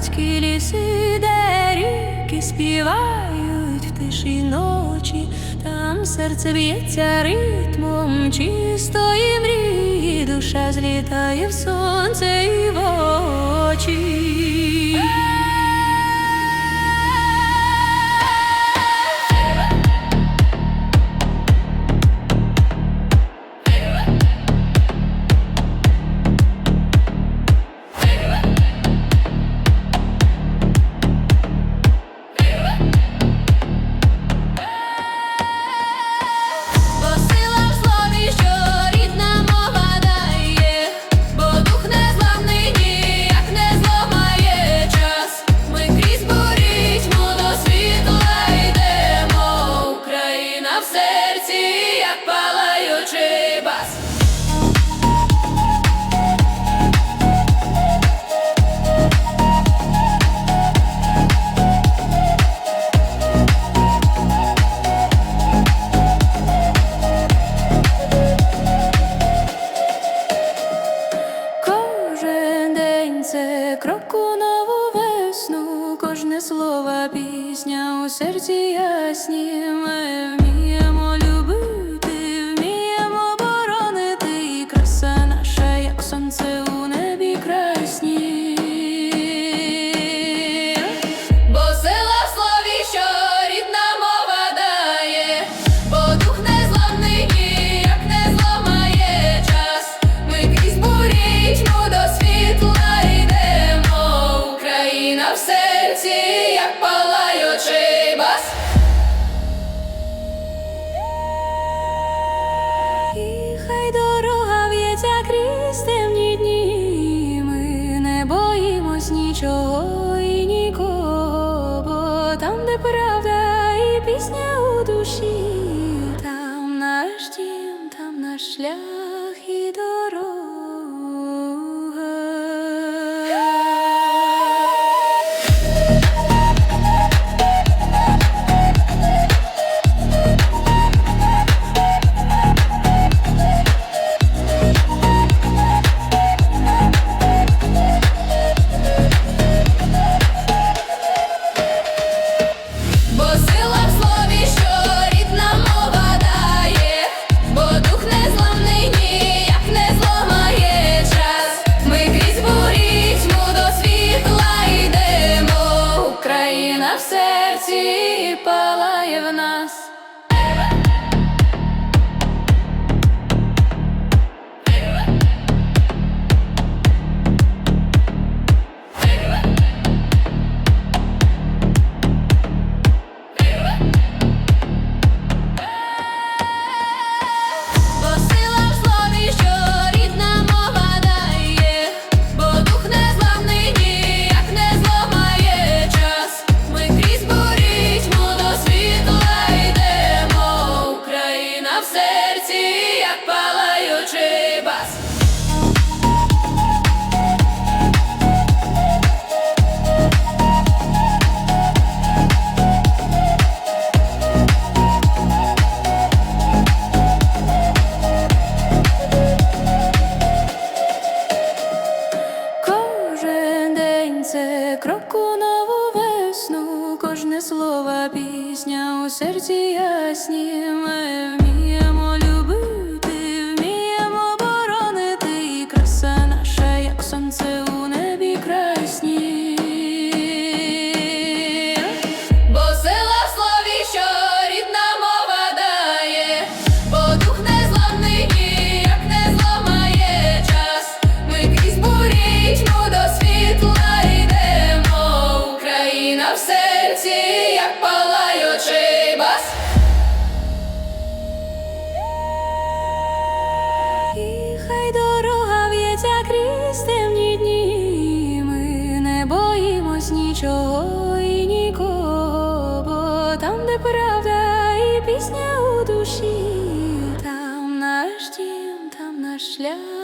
Карпатські ліси, де ріки співають в тиші ночі, там серце б'ється ритмом чистої мрії, душа злітає в сонце і в очі. серце, кроку нову весну, кожне слово, пісня у серці ясні. clair. в серці палає в нас. Сіясніме де правда і пісня у душі, там наш дім, там наш шлях.